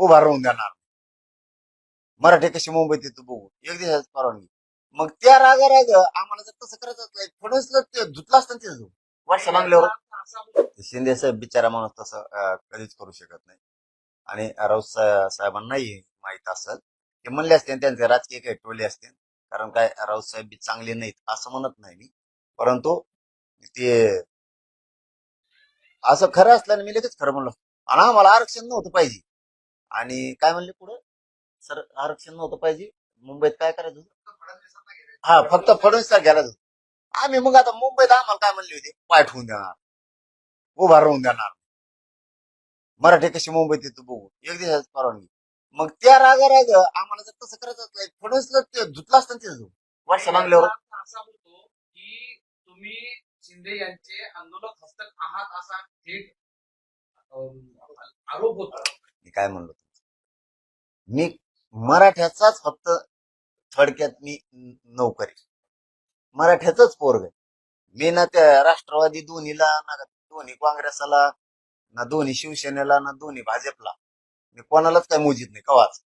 उभा राहून देणार. मराठी कशी मुंबईत येतो बघू. एक दिवसाच परवानगी. मग त्या रागा राग आम्हाला जर तसं करायचं असलं फडणवीसला धुतला असतं ना तिथं वर्ष मागल्यावर. शिंदे साहेब बिचारा माणूस तसं कधीच करू शकत नाही. आणि राऊत साहेबांनाही माहीत असेल. ते म्हणले असते त्यांचे राजकीय काही टोले असते. कारण काय राऊत साहेब बी चांगले नाहीत असं म्हणत नाही मी. परंतु ते असं खरं असल्याने मी लगेच खरं म्हणलो. आणि आम्हाला आरक्षण नव्हतं पाहिजे. आणि काय म्हणले पुढे? सर आरक्षण नव्हतं पाहिजे. मुंबईत काय करायचं होतं? हा फक्त फडणवीसला घ्यायला होतं. आम्ही मग आता मुंबईत आम्हाला काय म्हणले होते? पाय ठेवून देणार. उभा राहून देणार. मराठी कशी मुंबईत येतो बघू. एक दिवसाच परवानगी. मग त्या रागा राग आम्हाला जर तसं करायचं असलं फडणवीसला ते धुतला असतं तिथं वर्ष मागल्यावर. असा होतो की तुम्ही शिंदे यांचे आंदोलक हस्तक आहात असा थेट आरोप होता. मी काय म्हणलो? मी मराठ्याचाच फक्त थोडक्यात मी नोकरी. मराठ्याचाच पोरग आहे. मी ना त्या राष्ट्रवादी दोन्हीला ना दोन्ही काँग्रेसला ना दोन्ही शिवसेनेला ना दोन्ही भाजपला. मी कोणालाच काय मोजित नाही कवाच.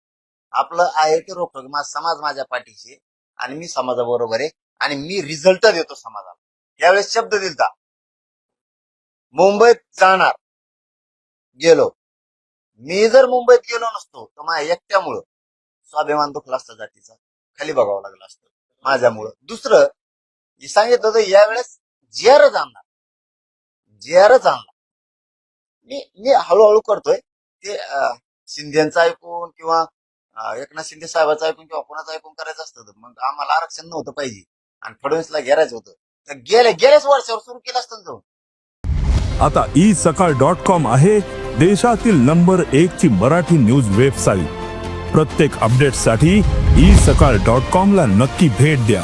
आपलं आहे ते रोख माझा समाज माझ्या पाठीशी आणि मी समाजाबरोबर आहे आणि मी रिझल्ट देतो समाजाला. यावेळेस शब्द दिलता. मुंबईत जाणार. गेलो. मी जर मुंबईत गेलो नसतो तर माझ्या एकट्यामुळं स्वाभिमान दुखला असता जातीचा. खाली बघावं लागलं असतं माझ्यामुळं. दुसरं मी सांगितलं होतं यावेळेस जेरच आणणार जेरच आणणार मी मी हळूहळू करतोय. ते शिंदेचं ऐकून किंवा एकनाथ शिंदे साहेबाचं ऐकून किंवा कोणाचं ऐकून करायचं असतं तर मग आम्हाला आरक्षण नव्हतं पाहिजे. आणि फडणवीसला घेरायचं होतं. तर गेल्या गेल्याच वर्षावर सुरू केलं असतं ना तो. आता ई सकाळ डॉट कॉम आहे. देशातील नंबर एक ची मराठी न्यूज वेबसाईट. प्रत्येक अपडेटसाठी ई सकाळ डॉट कॉम ला नक्की भेट द्या.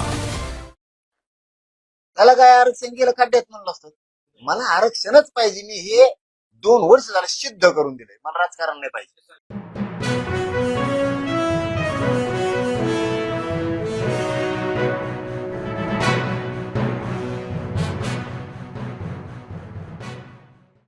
त्याला काय आरक्षण केलं? खड्ड्यात म्हणलं असतं. मला आरक्षणच पाहिजे. मी हे दोन वर्ष झालं सिद्ध करून दिले मला राजकारण नाही पाहिजे.